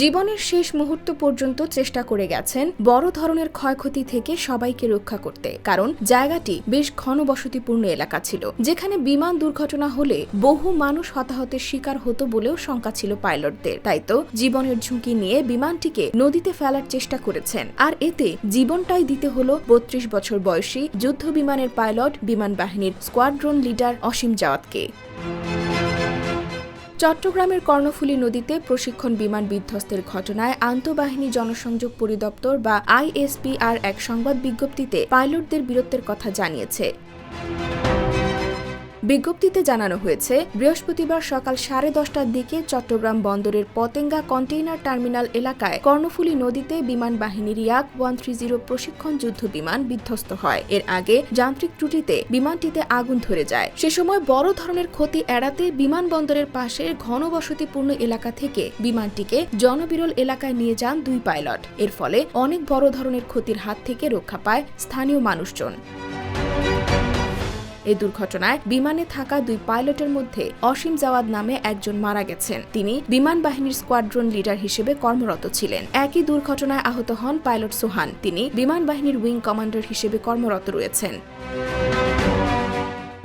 জীবনের শেষ মুহূর্ত পর্যন্ত চেষ্টা করে গেছেন বড় ধরনের ক্ষয়ক্ষতি থেকে সবাইকে রক্ষা করতে। কারণ জায়গাটি বেশ ঘনবসতিপূর্ণ এলাকা ছিল, যেখানে বিমান দুর্ঘটনা হলে বহু মানুষ হতাহতের শিকার হতো বলেও শঙ্কা ছিল পাইলটদের। তাই তো জীবনের ঝুঁকি নিয়ে বিমানটিকে নদীতে ফেলার চেষ্টা করেছেন। আর এতে জীবনটাই দিতে হলো বত্রিশ বছর বয়সী যুদ্ধ বিমানের পাইলট, বিমান বাহিনীর স্কোয়াড্রন লিডার অসীম জাওয়াতকে। চট্টগ্রামের কর্ণফুলী নদীতে প্রশিক্ষণ বিমান বিধ্বস্তের ঘটনায় আন্তঃবাহিনী জনসংযোগ পরিদপ্তর বা আইএসপিআর এক সংবাদ বিজ্ঞপ্তিতে পাইলটদের বীরত্বের কথা জানিয়েছে। বিজ্ঞপ্তিতে জানানো হয়েছে, বৃহস্পতিবার সকাল সাড়ে দশটার দিকে চট্টগ্রাম বন্দরের পতেঙ্গা কন্টেইনার টার্মিনাল এলাকায় কর্ণফুলী নদীতে বিমান বাহিনীর ইয়াক ওয়ান থ্রি জিরো প্রশিক্ষণ যুদ্ধ বিমান বিধ্বস্ত হয়। এর আগে যান্ত্রিক ত্রুটিতে বিমানটিতে আগুন ধরে যায়। সে সময় বড় ধরনের ক্ষতি এড়াতে বিমানবন্দরের পাশে ঘনবসতিপূর্ণ এলাকা থেকে বিমানটিকে জনবিরল এলাকায় নিয়ে যান দুই পাইলট। এর ফলে অনেক বড় ধরনের ক্ষতির হাত থেকে রক্ষা পায় স্থানীয় মানুষজন। এই দুর্ঘটনায় বিমানে থাকা দুই পাইলটের মধ্যে অসীম জাওয়াদ নামে একজন মারা গেছেন। তিনি বিমান বাহিনীর স্কোয়াড্রন লিডার হিসেবে কর্মরত ছিলেন। একই দুর্ঘটনায় আহত হন পাইলট সোহান। তিনি বিমান বাহিনীর উইং কমান্ডার হিসেবে কর্মরত রয়েছেন।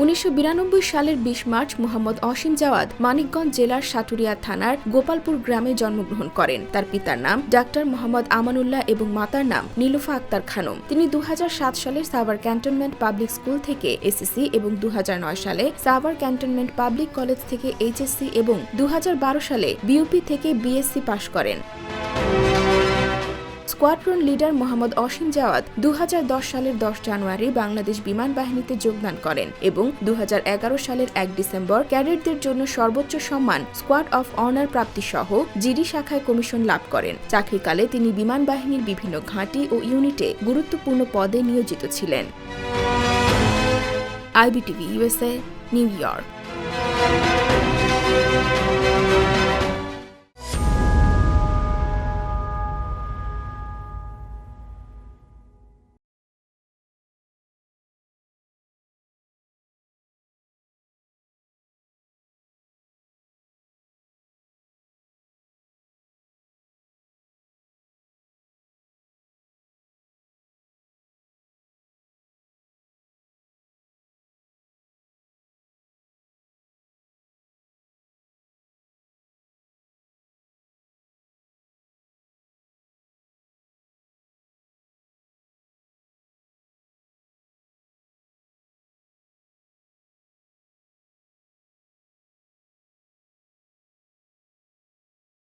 উনিশশো বিরানব্বই সালের বিশ মার্চ মোহাম্মদ অসীম জাওয়াদ মানিকগঞ্জ জেলার সাটুরিয়া থানার গোপালপুর গ্রামে জন্মগ্রহণ করেন। তার পিতার নাম ডাক্তার মোহাম্মদ আমানুল্লাহ এবং মাতার নাম নীলুফা আক্তার খানম। তিনি দু হাজার সাত সালে সাভার ক্যান্টনমেন্ট পাবলিক স্কুল থেকে এসএসসি এবং দু হাজার নয় সালে সাভার ক্যান্টনমেন্ট পাবলিক কলেজ থেকে এইচএসসি এবং দু হাজার বারো সালে বিউপি থেকে বিএসসি পাশ করেন। স্কোয়াড্রন লিডার মোহাম্মদ অসীম জাওয়াত দু হাজার দশ সালের দশ জানুয়ারি বাংলাদেশ বিমান বাহিনীতে যোগদান করেন এবং দু হাজার এগারো সালের এক ডিসেম্বর ক্যাডেটদের জন্য সর্বোচ্চ সম্মান, স্কোয়াড অফ অনার প্রাপ্তি সহ জিডি শাখায় কমিশন লাভ করেন। চাকরিকালে তিনি বিমান বাহিনীর বিভিন্ন ঘাঁটি ও ইউনিটে গুরুত্বপূর্ণ পদে নিয়োজিত ছিলেন। IBTV USA New York.